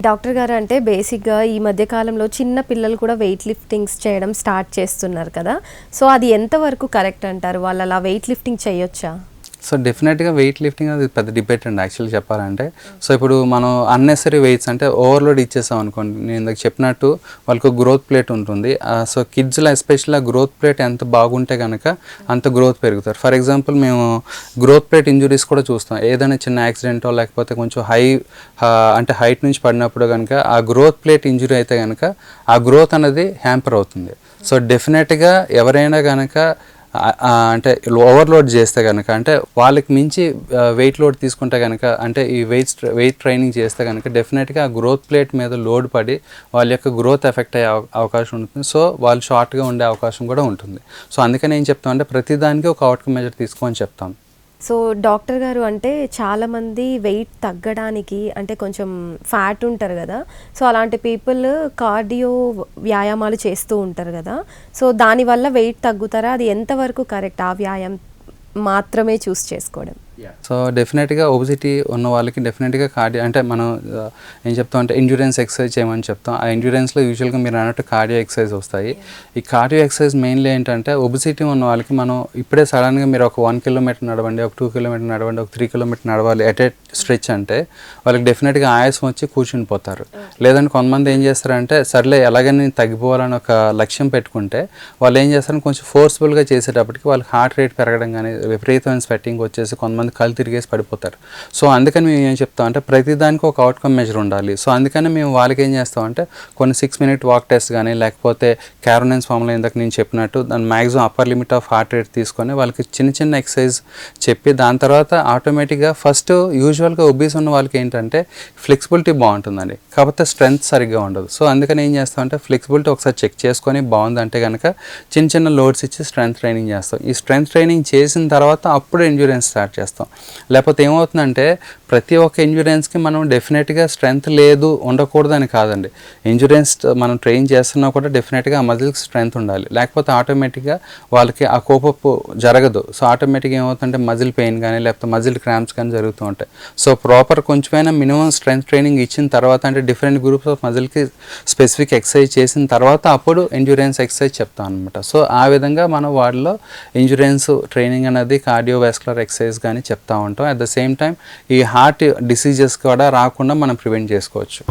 Doctor గారు అంటే బేసిక్గా ఈ మధ్య కాలంలో చిన్న పిల్లలు కూడా వెయిట్ లిఫ్టింగ్స్ చేయడం స్టార్ట్ చేస్తున్నారు కదా. సో అది ఎంతవరకు కరెక్ట్ అంటారు? వాళ్ళు అలా వెయిట్ లిఫ్టింగ్ చేయొచ్చా? సో డెఫినెట్గా వెయిట్ లిఫ్టింగ్ అది పెద్ద డిబేట్ అండి యాక్చువల్లీ చెప్పాలంటే. సో ఇప్పుడు మనం అన్నెసరీ వెయిట్స్ అంటే ఓవర్లోడ్ ఇచ్చేసాం అనుకోండి నేను ఇందాక చెప్పినట్టు వాళ్ళకు గ్రోత్ ప్లేట్ ఉంటుంది. ఆ, సో కిడ్స్లో ఎస్పెషల్లీ ఆ గ్రోత్ ప్లేట్ ఎంత బాగుంటే కనుక అంత గ్రోత్ పెరుగుతారు. ఫర్ ఎగ్జాంపుల్ మేము గ్రోత్ ప్లేట్ ఇంజురీస్ కూడా చూస్తాం. ఏదైనా చిన్న యాక్సిడెంటో లేకపోతే కొంచెం హై అంటే హైట్ నుంచి పడినప్పుడు కనుక ఆ గ్రోత్ ప్లేట్ ఇంజురీ అయితే కనుక ఆ గ్రోత్ అనేది హ్యాంపర్ అవుతుంది. సో డెఫినెట్గా ఎవరైనా కనుక అంటే ఓవర్లోడ్ చేస్తే కనుక అంటే వాళ్ళకి మించి వెయిట్ లోడ్ తీసుకుంటే కనుక అంటే ఈ వెయిట్ వెయిట్ ట్రైనింగ్ చేస్తే కనుక డెఫినెట్గా ఆ గ్రోత్ ప్లేట్ మీద లోడ్ పడి వాళ్ళ యొక్క గ్రోత్ ఎఫెక్ట్ అయ్యే అవకాశం ఉంటుంది. సో వాళ్ళు షార్ట్గా ఉండే అవకాశం కూడా ఉంటుంది. సో అందుకని ఏం చెప్తామంటే ప్రతిదానికి ఒక అవుట్కమ్ మెజర్ తీసుకోమని చెప్తాం. సో డాక్టర్ గారు అంటే చాలామంది వెయిట్ తగ్గడానికి అంటే కొంచెం ఫ్యాట్ ఉంటారు కదా. సో అలాంటి పీపుల్ కార్డియో వ్యాయామాలు చేస్తూ ఉంటారు కదా. సో దానివల్ల వెయిట్ తగ్గుతారా? అది ఎంతవరకు కరెక్ట్? ఆ వ్యాయామం మాత్రమే చూస్ చేసుకోవడం. సో డెఫినెట్గా ఒబిసిటీ ఉన్న వాళ్ళకి డెఫినెట్గా కార్డియో అంటే మనం ఆ, ఏం చెప్తాం అంటే ఇండ్యూరెన్స్ ఎక్సర్సైజ్ చేయమని చెప్తాం. ఆ ఇండ్యూరెన్స్లో యూజువల్గా మీరు అన్నట్టు కార్డియో ఎక్సర్సైజ్ వస్తాయి. ఈ కార్డియో ఎక్సర్సైజ్ మెయిన్లీ ఏంటంటే ఒబిసిటీ ఉన్న వాళ్ళకి మనం ఇప్పుడే సడన్గా మీరు ఒక వన్ కిలోమీటర్ నడవండి ఒక టూ కిలోమీటర్ నడవండి ఒక త్రీ కిలోమీటర్ నడవాలి ఎట్ ఏ స్ట్రెచ్ అంటే వాళ్ళకి డెఫినెట్గా ఆయాసం వచ్చి కూర్చుని పోతారు. లేదంటే కొంతమంది ఏం చేస్తారంటే సర్లే ఎలాగని తగ్గిపోవాలని ఒక లక్ష్యం పెట్టుకుంటే వాళ్ళు ఏం చేస్తారంటే కొంచెం ఫోర్స్ఫుల్గా చేసేటప్పటికి వాళ్ళకి హార్ట్ రేట్ పెరగడం కానీ విపరీతమైన స్వెట్టింగ్ వచ్చేసి కొంతమంది కళ్ళు తిరిగేసి పడిపోతారు. సో అందుకని మేము ఏం చెప్తాం అంటే ప్రతిదానికి ఒక అవుట్కమ్ మెజర్ ఉండాలి. సో అందుకని మేము వాళ్ళకి ఏం చేస్తాం అంటే కొన్ని సిక్స్ మినిట్ వాక్ టెస్ట్ కానీ లేకపోతే క్యారోనెన్స్ ఫామ్లో ఇందాక నేను చెప్పినట్టు దాని maximum upper limit of heart rate తీసుకొని వాళ్ళకి చిన్న చిన్న ఎక్సర్సైజ్ చెప్పి దాని తర్వాత ఆటోమేటిక్గా ఫస్ట్ యూజువల్గా ఒబీస్ ఉన్న వాళ్ళకి ఏంటంటే ఫ్లెక్సిబిలిటీ బాగుంటుందండి. కాకపోతే స్ట్రెంగ్త్ సరిగ్గా ఉండదు. సో అందుకని ఏం చేస్తామంటే ఫ్లెక్సిబిలిటీ ఒకసారి చెక్ చేసుకొని బాగుందంటే కనుక చిన్న చిన్న లోడ్స్ ఇచ్చి స్ట్రెంగ్త్ ట్రైనింగ్ చేస్తాం. ఈ స్ట్రెంగ్త్ ట్రైనింగ్ చేసిన తర్వాత అప్పుడు ఎండ్యూరెన్స్ స్టార్ట్ చేస్తాం. లేకపోతే ఏమవుతుందంటే ప్రతి ఒక్క ఇన్సూరెన్స్కి మనం డెఫినెట్గా స్ట్రెంగ్త్ లేదు ఉండకూడదని కాదండి. ఇన్సూరెన్స్ మనం ట్రైన్ చేస్తున్నా కూడా డెఫినెట్గా ఆ మజిల్కి స్ట్రెంగ్త్ ఉండాలి. లేకపోతే ఆటోమేటిక్గా వాళ్ళకి ఆ కోపపు జరగదు. సో ఆటోమేటిక్గా ఏమవుతుందంటే మజిల్ పెయిన్ కానీ లేకపోతే మజిల్ క్రాంప్స్ కానీ జరుగుతూ ఉంటాయి. సో ప్రాపర్ కొంచెమైనా మినిమం స్ట్రెంగ్త్ ట్రైనింగ్ ఇచ్చిన తర్వాత అంటే డిఫరెంట్ గ్రూప్స్ ఆఫ్ మజిల్కి స్పెసిఫిక్ ఎక్సర్సైజ్ చేసిన తర్వాత అప్పుడు ఎండ్యూరెన్స్ ఎక్సర్సైజ్ చెప్తాం అనమాట సో ఆ విధంగా మనం వాటిలో ఎండ్యూరెన్స్ ట్రైనింగ్ అనేది కార్డియోవాస్కులర్ ఎక్సర్సైజ్ కానీ చెప్తా ఉంటాం. అట్ ద సేమ్ టైం ఈ హార్ట్ డిసీజెస్ కూడా రాకుండా మనం ప్రివెంట్ చేసుకోవచ్చు.